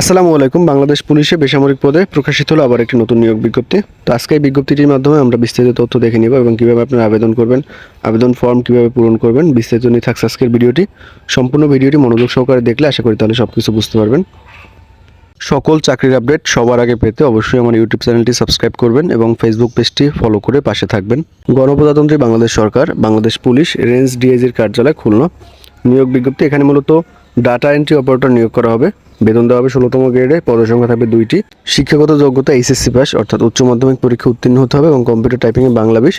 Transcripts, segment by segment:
আসসালামু আলাইকুম, বাংলাদেশ পুলিশে বেসামরিক পদে প্রকাশিত হলো আবার একটি নতুন নিয়োগ বিজ্ঞপ্তি। তো আজকে এই বিজ্ঞপ্তিটির মাধ্যমে আমরা বিস্তারিত তথ্য দেখে নিব এবং কীভাবে আপনারা আবেদন করবেন, আবেদন ফর্ম কীভাবে পূরণ করবেন, বিস্তারিত নিয়ে থাকছে আজকের ভিডিওটি। সম্পূর্ণ ভিডিওটি মনোযোগ সহকারে দেখলে আশা করি তাহলে সব কিছু বুঝতে পারবেন। সকল চাকরির আপডেট সবার আগে পেতে অবশ্যই আমার ইউটিউব চ্যানেলটি সাবস্ক্রাইব করবেন এবং ফেসবুক পেজটি ফলো করে পাশে থাকবেন। গণপ্রজাতন্ত্রী বাংলাদেশ সরকার, বাংলাদেশ পুলিশ, রেঞ্জ ডিএজির কার্যালয় খুলনা। নিয়োগ বিজ্ঞপ্তি এখানে মূলত ডাটা এন্ট্রি অপারেটর নিয়োগ করা হবে। বেতন দেওয়া হবে ষোলোতম গ্রেডে পদসংখ্যা থাকবে দুইটি। শিক্ষাগত যোগ্যতা এইচএসসি পাস অর্থাৎ উচ্চ মাধ্যমিক পরীক্ষা উত্তীর্ণ হতে হবে এবং কম্পিউটার টাইপিংয়ে বাংলা বিশ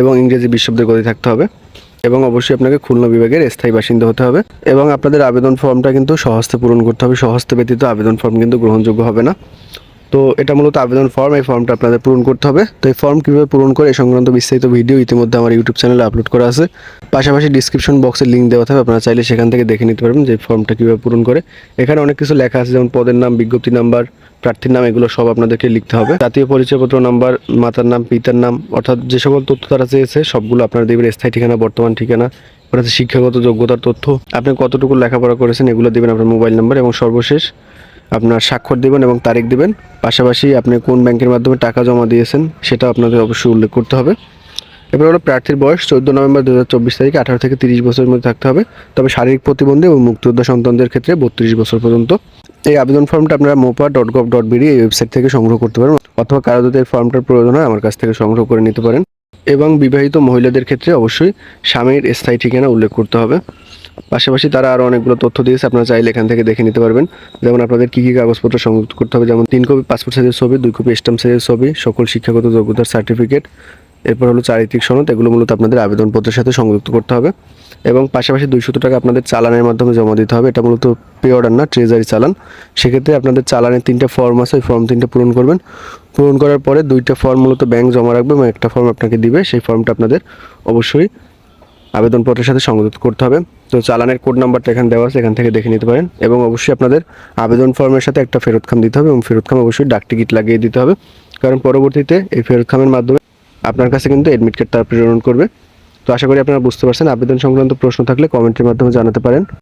এবং ইংরেজি বিশ্বব্দের গতি থাকতে হবে। এবং অবশ্যই আপনাকে খুলনা বিভাগের স্থায়ী বাসিন্দা হতে হবে। এবং আপনাদের আবেদন ফর্মটা কিন্তু সহস্তে পূরণ করতে হবে। সহস্তে ব্যতীত আবেদন ফর্ম কিন্তু গ্রহণযোগ্য হবে না। তো এটা মূলত আবেদন ফর্ম এই ফর্মটা আপনাদের পূরণ করতে হবে। তো এই ফর্ম কীভাবে পূরণ করে এই সংক্রান্ত বিস্তারিত ভিডিও ইতিমধ্যে আমার ইউটিউব চ্যানেলে আপলোড করা আছে। পাশাপাশি ডিসক্রিপশন বক্সে লিঙ্ক দেওয়া থাকবে, আপনারা চাইলে সেখান থেকে দেখে নিতে পারবেন যে ফর্মটা কীভাবে পূরণ করে। এখানে অনেক কিছু লেখা আছে, যেমন পদের নাম, বিজ্ঞপ্তি নাম্বার, প্রার্থীর নাম, এগুলো সব আপনাদেরকে লিখতে হবে। জাতীয় পরিচয়পত্র নাম্বার, মাতার নাম, পিতার নাম, অর্থাৎ যে সকল তথ্য তারা চেয়েছে, সবগুলো আপনারা দেবেন স্থায়ী ঠিকানা, বর্তমান ঠিকানা অর্থাৎ শিক্ষাগত যোগ্যতার তথ্য। আপনি কতটুকু লেখাপড়া করেছেন, এগুলো দেবেন আপনার মোবাইল নাম্বার এবং সর্বশেষ। আপনার স্বাক্ষর দেবেন এবং তারিখ দেবেন। পাশাপাশি আপনি কোন ব্যাংকের মাধ্যমে টাকা জমা দিয়েছেন সেটা আপনাদের অবশ্যই উল্লেখ করতে হবে। এবার হলো প্রার্থীর বয়স, চোদ্দ নভেম্বর দু হাজার চব্বিশ তারিখে, আঠারো থেকে তিরিশ বছরের মধ্যে থাকতে হবে। তবে শারীরিক প্রতিবন্ধী এবং মুক্তিযোদ্ধা সন্তানদের ক্ষেত্রে বত্রিশ বছর পর্যন্ত। এই আবেদন ফর্মটা আপনারা mopa dot gov dot BD এই ওয়েবসাইট থেকে সংগ্রহ করতে পারেন অথবা কারও যদি এই ফর্মটার প্রয়োজন হয় আমার কাছ থেকে সংগ্রহ করে নিতে পারেন। এবং বিবাহিত মহিলাদের ক্ষেত্রে অবশ্যই স্বামীর স্থায়ী ঠিকানা উল্লেখ করতে হবে। পাশাপাশি তারা আরও অনেকগুলো তথ্য দিয়েছে, আপনারা চাইলে এখান থেকে দেখে নিতে পারবেন। যেমন আপনাদের কী কী কাগজপত্র সংযুক্ত করতে হবে, যেমন তিন কপি পাসপোর্ট সাইজের ছবি, দুই কপি স্টাম্প সাইজের ছবি, সকল শিক্ষাগত যোগ্যতার সার্টিফিকেট এরপর হলো চারিত্রিক সনদ, এগুলো মূলত আপনাদের আবেদনপত্রের সাথে সংযুক্ত করতে হবে। এবং পাশাপাশি দুইশত টাকা আপনাদের চালানের মাধ্যমে জমা দিতে হবে, এটা মূলত পে অর্ডার না ট্রেজারি চালান। সেক্ষেত্রে আপনাদের চালানের তিনটা ফর্ম আছে, ওই ফর্ম তিনটা পূরণ করবেন। পূরণ করার পরে দুইটা ফর্ম মূলত ব্যাংক জমা রাখবে এবং একটা ফর্ম আপনাকে দিবে, সেই ফর্মটা আপনাদের অবশ্যই আবেদনপত্রের সাথে সংযুক্ত করতে হবে। তো চালানের কোড নাম্বারটা এখানে দেওয়া আছে, এখান থেকে দেখে নিতে পারেন। এবং অবশ্যই আপনাদের আবেদন ফর্মের সাথে একটা ফেরতখাম দিতে হবে এবং ফেরতখাম অবশ্যই ডাক টিকিট লাগিয়ে দিতে হবে। কারণ পরবর্তীতে এই ফেরতখামের মাধ্যমে আপনার কাছে কিন্তু অ্যাডমিট কার্ড তার প্রেরণ করবে। তো আশা করি আপনারা বুঝতে পারছেন। আবেদন সংক্রান্ত প্রশ্ন থাকলে কমেন্টের মাধ্যমে জানাতে পারেন।